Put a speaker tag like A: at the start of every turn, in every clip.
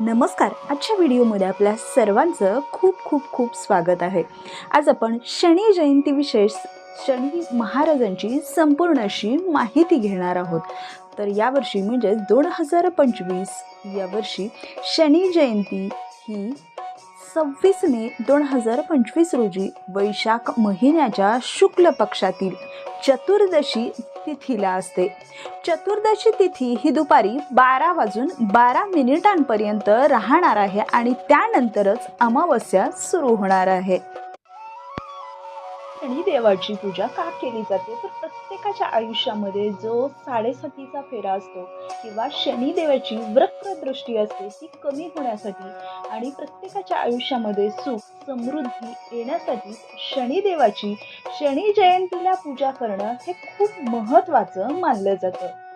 A: नमस्कार. आजच्या व्हिडिओमध्ये आपल्या सर्वांचं खूप खूप खूप स्वागत आहे. आज आपण शनी जयंतीविषयी शनी महाराजांची संपूर्ण अशी माहिती घेणार आहोत. तर यावर्षी म्हणजेच दोन हजार पंचवीस यावर्षी शनी जयंती ही सव्वीस मे दोन हजार पंचवीस रोजी वैशाख महिन्याच्या शुक्ल पक्षातील चतुर्दशी तिथीला असते. चतुर्दशी तिथी ही दुपारी बारा वाजून बारा मिनिटांपर्यंत राहणार आहे आणि त्यानंतरच अमावस्या सुरू होणार आहे. शनिदेवाची पूजा का केली जाते? तर प्रत्येकाच्या आयुष्यामध्ये जो साडेसातीचा फेरा असतो किंवा शनिदेवाची वक्रदृष्टी असते ती कमी होण्यासाठी आणि प्रत्येकाच्या आयुष्यामध्ये सुख समृद्धी येण्यासाठी शनिदेवाची शनी जयंतीला पूजा करणं हे खूप महत्त्वाचं मानलं जातं.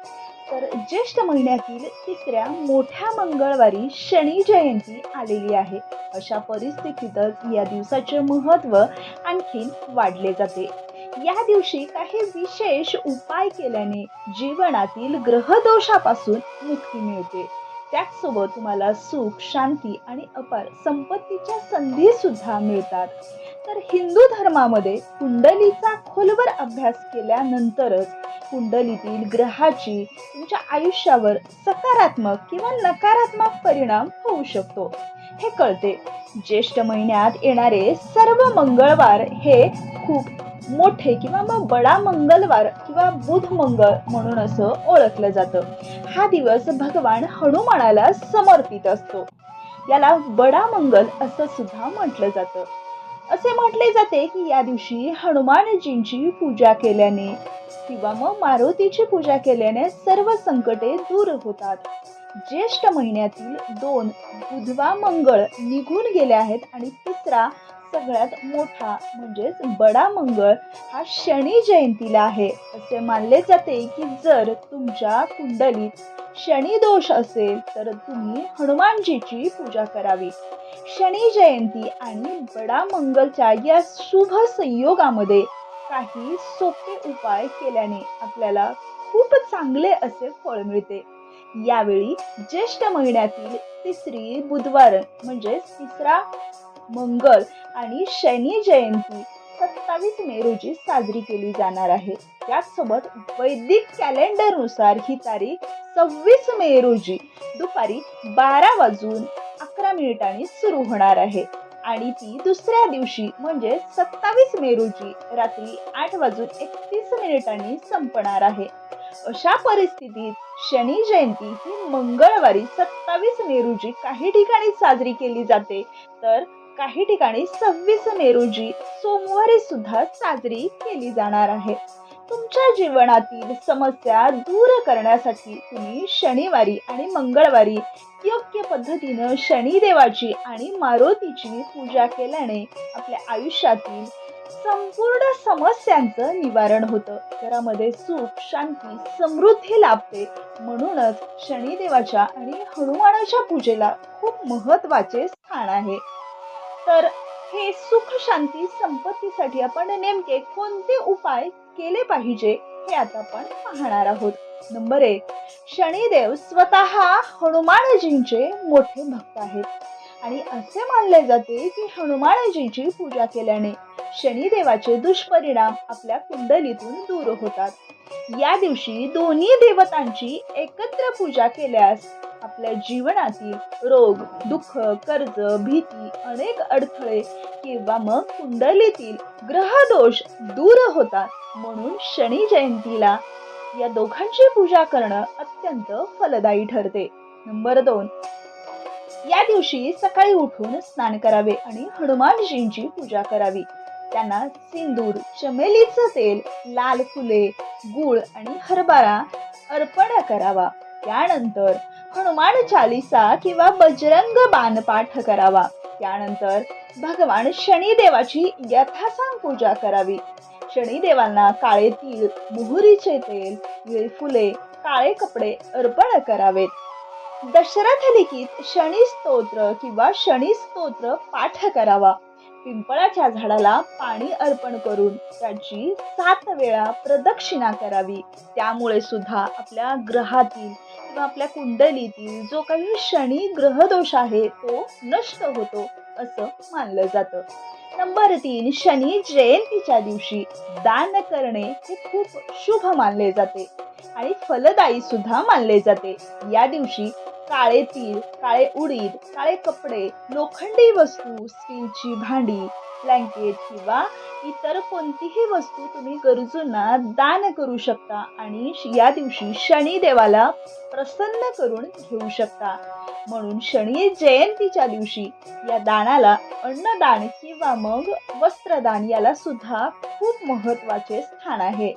A: तर ज्येष्ठ महिन्यातील तिसऱ्या मोठ्या मंगळवारी शनी जयंती आलेली आहे. अशा परिस्थितीतच या दिवसाचे महत्त्व आणखीन वाढले जाते. या दिवशी काही विशेष उपाय केल्याने जीवनातील ग्रहदोषापासून मुक्ती मिळते. त्याचसोबत तुम्हाला सुख शांती आणि अपार संपत्तीच्या संधी सुद्धा मिळतात. तर हिंदू धर्मामध्ये कुंडलीचा खोलवर अभ्यास केल्यानंतरच कुंडलीतील ग्रहाची तुमच्या आयुष्यावर सकारात्मक किंवा नकारात्मक परिणाम होऊ शकतो. हे कळते. ज्येष्ठ महिन्यात येणारे सर्व मंगळवार हे खूप मोठे किंवा मग बडा मंगलवार किंवा बुध मंगळ म्हणून असं ओळखलं जातं. हा दिवस भगवान हनुमानाला समर्पित असतो. याला बडा मंगल असं सुद्धा म्हटलं जातं. असे म्हटले जाते की या दिवशी हनुमानजींची पूजा केल्याने किंवा मग मारुतीची पूजा केल्याने सर्व संकटे दूर होतात. ज्येष्ठ महिन्यातील दोन बुधवा मंगळ निघून गेले आहेत आणि तिसरा सगळ्यात मोठा म्हणजेच बडा मंगळ हा शनी जयंतीला आहे. असे मानले जाते की जर तुमच्या कुंडलीत शनी दोष असेल तर तुम्ही हनुमानजीची पूजा करावी. शनी जयंती आणि बडा मंगलच्या या शुभ संयोगामध्ये काही सोपे उपाय केल्याने आपल्याला खूप चांगले असे फळ मिळते. यावेळी ज्येष्ठ महिन्यातील तिसरी बुधवार म्हणजे तिसरा मंगल आणि शनी जयंती सत्तावीस मे रोजी साजरी केली जाणार आहे. त्याचसोबत वैदिक कॅलेंडरनुसार ही तारीख सव्वीस मे रोजी दुपारी बारा वाजून अकरा मिनिटांनी सुरू होणार आहे. आणि ती दुसऱ्या दिवशी म्हणजे सत्तावीस मे रोजी रात्री आठ वाजून एकतीस मिनिटांनी संपणार आहे. अशा परिस्थितीत शनी जयंती ही मंगळवारी सत्तावीस मे रोजी काही ठिकाणी साजरी केली जाते. तर काही ठिकाणी सव्वीस मे रोजी सोमवारी सुद्धा साजरी केली जाणार आहे. तुमच्या जीवनातील समस्या दूर करण्यासाठी तुम्ही शनिवारी आणि मंगळवारी योग्य पद्धतीनं शनिदेवाची आणि मारुतीची पूजा केल्याने आपल्या आयुष्यातील संपूर्ण समस्यांचं निवारण होतं. घरामध्ये सुख शांती समृद्धी लाभते. म्हणूनच शनिदेवाच्या आणि हनुमानाच्या पूजेला खूप महत्त्वाचे स्थान आहे. तर हे सुख शांती संपत्तीसाठी आपण नेमके कोणते उपाय केले पाहिजे हे आता आपण पाहणार आहोत. नंबर एक शनिदेव स्वतः हनुमानजींचे मोठे भक्त आहेत. आणि असे मानले जाते की हनुमानजीची पूजा केल्याने शनिदेवाचे दुष्परिणाम आपल्या कुंडलीतून दूर होतात. या दिवशी दोन्ही देवतांची एकत्र पूजा केल्यास आपल्या जीवनातील रोग दुःख कर्ज भीती अनेक अडथळे किंवा मग कुंडलीतील ग्रहदोष दूर होतात म्हणून शनी जयंतीला या दोघांची पूजा करणं अत्यंत फलदायी ठरते. नंबर दोन. या दिवशी सकाळी उठून स्नान करावे आणि हनुमानजींची पूजा करावी. त्यांना सिंदूर चमेलीचं तेल लाल फुले गुळ आणि हरभरा अर्पण करावा. त्यानंतर हनुमान चालिसा किंवा बजरंग बाणपाठ करावा. त्यानंतर भगवान शनिदेवाची यथासांग पूजा करावी. शनिदेवांना काळे तीळ मोहरीचे तेल फुले काळे कपडे अर्पण करावेत. दशरथ लिखित शनी स्तोत्र किंवा शनी स्तोत्र पाठ करावा. पिंपळाच्या झाडाला पाणी अर्पण करून त्याची सात वेळा प्रदक्षिणा करावी. त्यामुळे सुद्धा आपल्या ग्रहातील किंवा आपल्या कुंडलीतील जो काही शनी ग्रहदोष आहे तो नष्ट होतो असं मानलं जातं. नंबर तीन शनी जयंतीच्या दिवशी दान करणे हे खूप शुभ मानले जाते आणि फलदायी सुद्धा मानले जाते. या दिवशी काळे तीळ काळे उडीद काळे कपडे लोखंडी वस्तू स्टीलची भांडी ब्लँकेट किंवा इतर कोणतीही वस्तू तुम्ही गरजूंना दान करू शकता आणि या दिवशी शनिदेवाला प्रसन्न करून घेऊ शकता. म्हणून शनी जयंतीच्या दिवशी या दानाला अन्नदान किंवा मग वस्त्रदान याला सुद्धा खूप महत्त्वाचे स्थान आहे.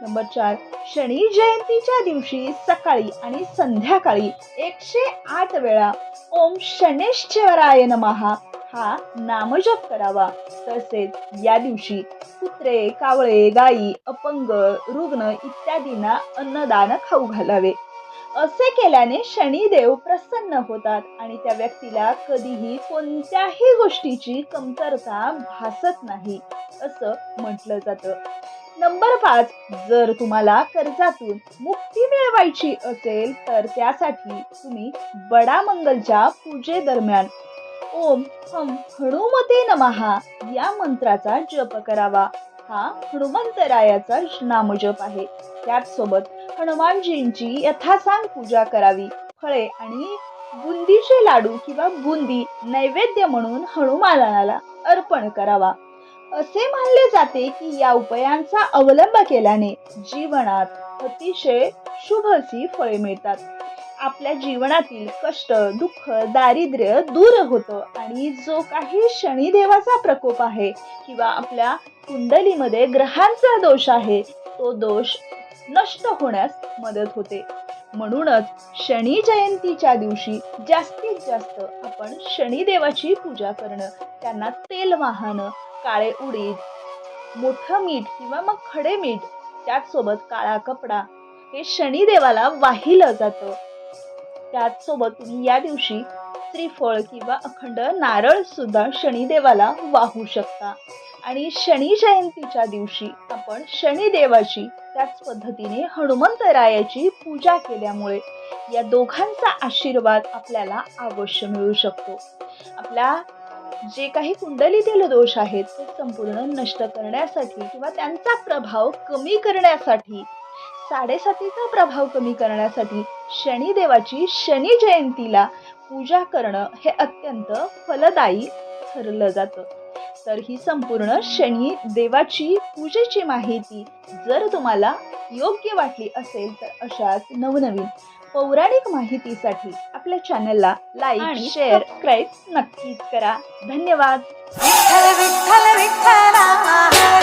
A: नंबर चार शनी जयंतीच्या दिवशी सकाळी आणि संध्याकाळी एकशे आठ वेळा ओम शनेश्वराय नमहा हा नामजप करावा. तसेच या दिवशी कुत्रे कावळे गायी अपंग रुग्ण इत्यादींना अन्नदान खाऊ घालावे. असे केल्याने शनिदेव प्रसन्न होतात आणि त्या व्यक्तीला कधीही कोणत्याही गोष्टीची कमतरता भासत नाही असं म्हटलं जातं. नंबर पाच जर तुम्हाला कर्जातून मुक्ती मिळवायची असेल तर त्यासाठी तुम्ही बडा मंगलच्या पूजेदरम्यान ओम हम हनुमते नमहा या मंत्राचा जप करावा. हा हनुमंतरायाचा नामजप आहे. त्याचसोबत हनुमानजींची यथासांग पूजा करावी. फळे आणि बुंदीचे लाडू किंवा बुंदी नैवेद्य म्हणून हनुमानाला अर्पण करावा. असे मानले जाते की या उपायांचा अवलंब केल्याने जीवनात अतिशय शुभ अशी फळे मिळतात. आपल्या जीवनातील कष्ट दुःख दारिद्र्य दूर होतं. आणि जो काही शनिदेवाचा प्रकोप आहे किंवा आपल्या कुंडलीमध्ये ग्रहांचा दोष आहे तो दोष नष्ट होण्यास मदत होते. म्हणूनच शनी जयंतीच्या दिवशी जास्तीत जास्त आपण शनिदेवाची पूजा करणं त्यांना तेल वाहनं काळे उडीद मोठं मीठ किंवा मग खडे मीठ त्याचसोबत काळा कपडा हे शनिदेवाला वाहिलं जातं. त्याचसोबत तुम्ही या दिवशी श्रीफळ किंवा अखंड नारळ सुद्धा शनिदेवाला वाहू शकता. आणि शनी जयंतीच्या दिवशी आपण शनिदेवाची त्याच पद्धतीने हनुमंतरायाची पूजा केल्यामुळे या दोघांचा आशीर्वाद आपल्याला अवश्य मिळू शकतो. आपल्या जे काही कुंडलीतील दोष आहेत ते संपूर्ण नष्ट करण्यासाठी किंवा त्यांचा प्रभाव कमी करण्यासाठी साडेसातीचा प्रभाव कमी करण्यासाठी शनिदेवाची शनी जयंतीला पूजा करणं हे अत्यंत फलदायी ठरलं जातं. तर ही संपूर्ण शनी देवाची पूजेची माहिती जर तुम्हाला योग्य वाटली असेल तर अशाच नवनवीन पौराणिक माहितीसाठी आपल्या चॅनलला लाईक आणि शेअर सबस्क्राईब नक्कीच करा. धन्यवाद.
B: विठ्ठल विठ्ठल विठ्ठला